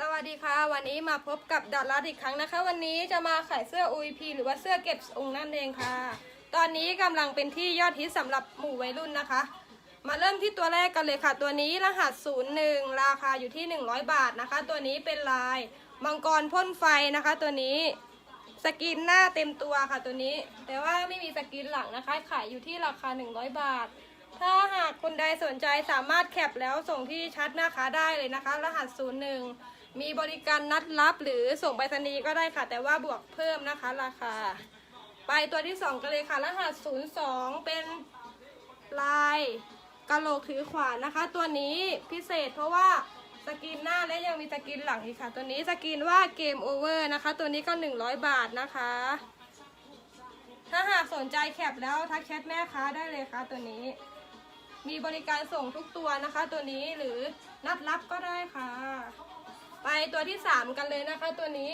สวัสดีค่ะ วันนี้มาพบกับดอลลาร์อีกครั้งนะคะ วันนี้จะมาขายเสื้อ UEP หรือว่าเสื้อเก็บองค์นั่นเองค่ะ ตอนนี้กำลังเป็นที่ยอดฮิตสำหรับหมู่วัยรุ่นนะคะ มาเริ่มที่ตัวแรกกันเลยค่ะ ตัวนี้รหัส 01 ราคาอยู่ที่ 100 บาทนะคะ ตัวนี้เป็นลายมังกรพ่นไฟนะคะ ตัวนี้สกินหน้าเต็มตัวค่ะตัวนี้ แต่ว่าไม่มีสกินหลังนะคะ ขายอยู่ที่ราคา 100 บาทถ้าหากคนใดสนใจสามารถแคปแล้วส่งที่ชัดนะคะได้เลยนะคะ รหัส 01 มีบริการนัดรับหรือส่งไปรษณีย์ก็ได้ค่ะ แต่ว่าบวกเพิ่มนะคะราคา ไปตัวที่ 2กันเลยค่ะ รหัส 02 เป็นลายกะโหลกถือขวานนะคะ ตัวนี้พิเศษเพราะว่าสกินหน้าและยังมีสกินหลังอีกค่ะ ตัวนี้สกินว่าเกมโอเวอร์นะคะ ตัวนี้ก็ 100 บาทนะคะ ถ้าหากสนใจแคปแล้วทักแชทแม่ค้าได้เลยค่ะ ตัวนี้ มีบริการส่งทุกตัวนะคะ ตัวนี้หรือนัดรับก็ได้ค่ะ ไปตัวที่ 3 กันเลยนะคะ ตัวนี้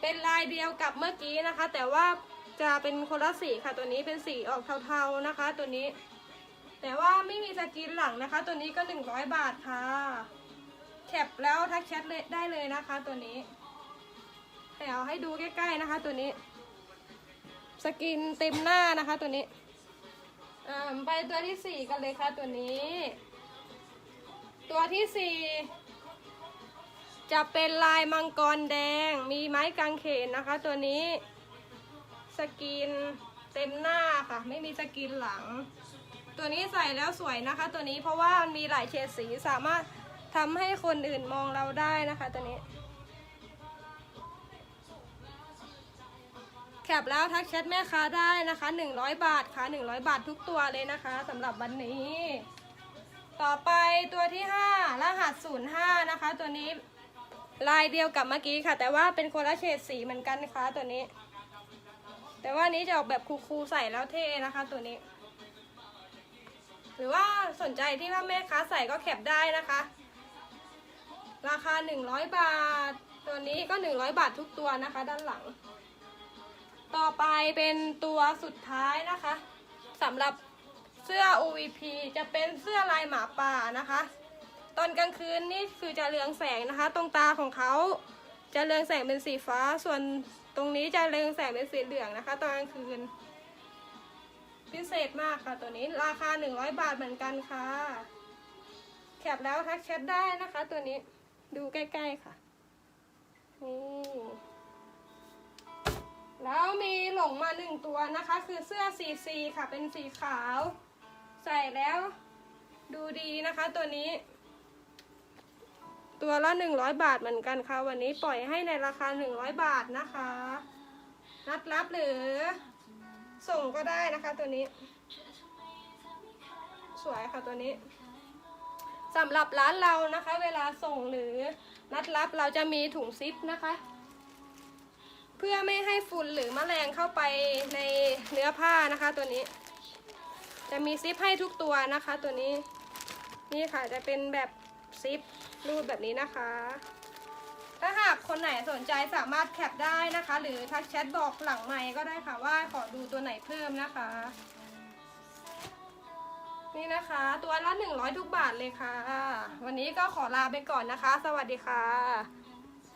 เป็นลายเดียวกับเมื่อกี้นะคะ แต่ว่าจะเป็นคนละสีค่ะ ตัวนี้เป็นสีออกเทาๆนะคะ ตัวนี้ แต่ว่าไม่มีสกินหลังนะคะ ตัวนี้ก็ 100 บาทค่ะแคปแล้วทักแชทได้เลยนะคะ ตัวนี้แต่เอาให้ดูใกล้ๆนะคะ ตัวนี้ สกินเต็มหน้านะคะ ตัวนี้ไปตัวที่สี่กันเลยค่ะ ตัวนี้ ตัวที่สี่ จะเป็นลายมังกรแดง มีไม้กางเขนนะคะ ตัวนี้ สกินเต็มหน้าค่ะ ไม่มีสกินหลัง ตัวนี้ใส่แล้วสวยนะคะ ตัวนี้เพราะว่ามันมีหลายเฉดสีสามารถทำให้คนอื่นมองเราได้นะคะ ตัวนี้ แคปแล้วทักแชทแม่ค้าได้นะคะ 100 บาทค่ะ 100 บาททุกตัวเลยนะคะสำหรับวันนี้ ต่อไปตัวที่ 5 รหัส 05 นะคะ ตัวนี้ ลายเดียวกับเมื่อกี้ค่ะ แต่ว่าเป็นคนละเฉดสีเหมือนกันนะคะตัวนี้ แต่ว่านี้จะออกแบบคูลๆใส่แล้วเท่นะคะ ตัวนี้ หรือว่าสนใจที่ว่าแม่ค้าใส่ก็แคปได้นะคะ ราคา 100 บาท ตัวนี้ก็ 100 บาททุกตัวนะคะ ด้านหลัง ต่อไปเป็นตัวสุดท้ายนะคะสำหรับเสื้อ OVP จะเป็นเสื้อลายหมาป่านะคะ ตอนกลางคืนนี่คือจะเรืองแสงนะคะ ตรงตาของเขาจะเรืองแสงเป็นสีฟ้า ส่วนตรงนี้จะเรืองแสงเป็นสีเหลืองนะคะ ตอนกลางคืน พิเศษมากค่ะตัวนี้ราคา 100 บาทเหมือนกันค่ะแคปแล้วทักแชทได้นะคะ ตัวนี้ดูใกล้ๆค่ะนี่แล้วมีหลงมาหนึ่งตัวนะคะ คือเสื้อซีซีค่ะเป็นสีขาว ใส่แล้วดูดีนะคะตัวนี้ ตัวละหนึ่งร้อยบาทเหมือนกันค่ะ วันนี้ปล่อยให้ในราคาหนึ่งร้อยบาทนะคะ นัดรับหรือส่งก็ได้นะคะตัวนี้ สวยค่ะตัวนี้สำหรับร้านเรานะคะ เวลาส่งหรือนัดรับเราจะมีถุงซิปนะคะ เพื่อไม่ให้ฝุ่นหรือแมลงเข้าไปในเนื้อผ้านะคะตัวนี้ จะมีซิปให้ทุกตัวนะคะ ตัวนี้นี่ค่ะจะเป็นแบบซิป รูปแบบนี้นะคะ ถ้าหากคนไหนสนใจสามารถแคปได้นะคะ หรือทักแชทบอกหลังไมค์ก็ได้ค่ะว่าขอดูตัวไหนเพิ่มนะคะ นี่นะคะ ตัวละ100 ทุกบาทเลยค่ะ วันนี้ก็ขอลาไปก่อนนะคะ สวัสดีค่ะ